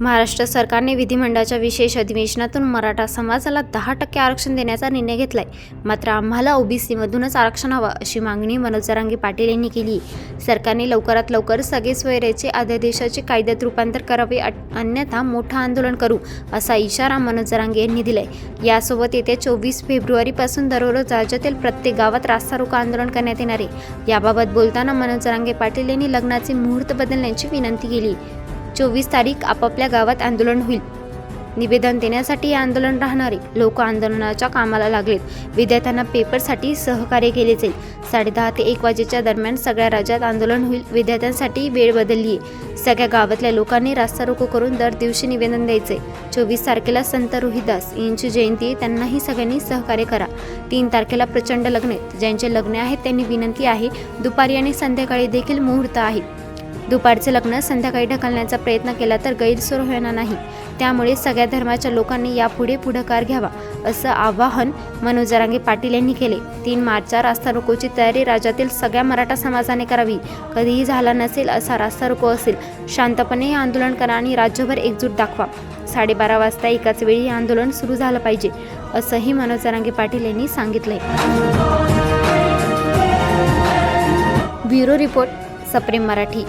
महाराष्ट्र सरकारने विधिमंडळाच्या विशेष अधिवेशनातून मराठा समाजाला दहा टक्के आरक्षण देण्याचा निर्णय घेतलाय. मात्र आम्हाला ओबीसीमधूनच आरक्षण हवं अशी मागणी मनोज जरांगे पाटील यांनी केली सरकारने लवकरात लवकर सगळे सोयरेचे अध्यादेशाचे कायद्यात रूपांतर करावे अन्यथा मोठं आंदोलन करू असा इशारा मनोज जरांगे यांनी दिलाय. यासोबत येत्या चोवीस फेब्रुवारीपासून दररोज राज्यातील प्रत्येक गावात रास्ता रोको आंदोलन करण्यात येणार आहे. याबाबत बोलताना मनोज जरांगे पाटील यांनी लग्नाचे मुहूर्त बदलण्याची विनंती केली. चोवीस तारीख आपापल्या गावात आंदोलन होईल. निवेदन देण्यासाठी हे आंदोलन राहणारे लोक आंदोलनाच्या कामाला लागलेत. विद्यार्थ्यांना पेपरसाठी सहकार्य केले जाईल. साडेदहा ते एक वाजेच्या दरम्यान सगळ्या राज्यात आंदोलन होईल. विद्यार्थ्यांसाठी वेळ बदलली आहे सगळ्या गावातल्या लोकांनी रास्ता रोको करून दर दिवशी निवेदन द्यायचे चोवीस तारखेला संत रोहिदास यांची जयंती आहे. त्यांनाही सगळ्यांनी सहकार्य करा. तीन तारखेला प्रचंड लग्न आहेत. ज्यांचे लग्न आहेत त्यांनी विनंती आहे दुपारी आणि संध्याकाळी देखील मुहूर्त आहे. दुपारचं लग्न संध्याकाळी ढकलण्याचा प्रयत्न केला तर गैरसोय होणार नाही. त्यामुळे सगळ्या धर्माच्या लोकांनी यापुढे पुढाकार घ्यावा असं आवाहन मनोज जरांगे पाटील यांनी केले. तीन मार्चच्या रास्ता रोकोची तयारी राज्यातील सगळ्या मराठा समाजाने करावी. कधीही झाला नसेल असा रास्ता रोको असेल शांतपणे हे आंदोलन करा आणि राज्यभर एकजूट दाखवा. साडेबारा वाजता एकाच वेळी हे आंदोलन सुरू झालं पाहिजे असंही मनोज जरांगे पाटील यांनी सांगितलंय. ब्युरो रिपोर्ट सप्रेम मराठी.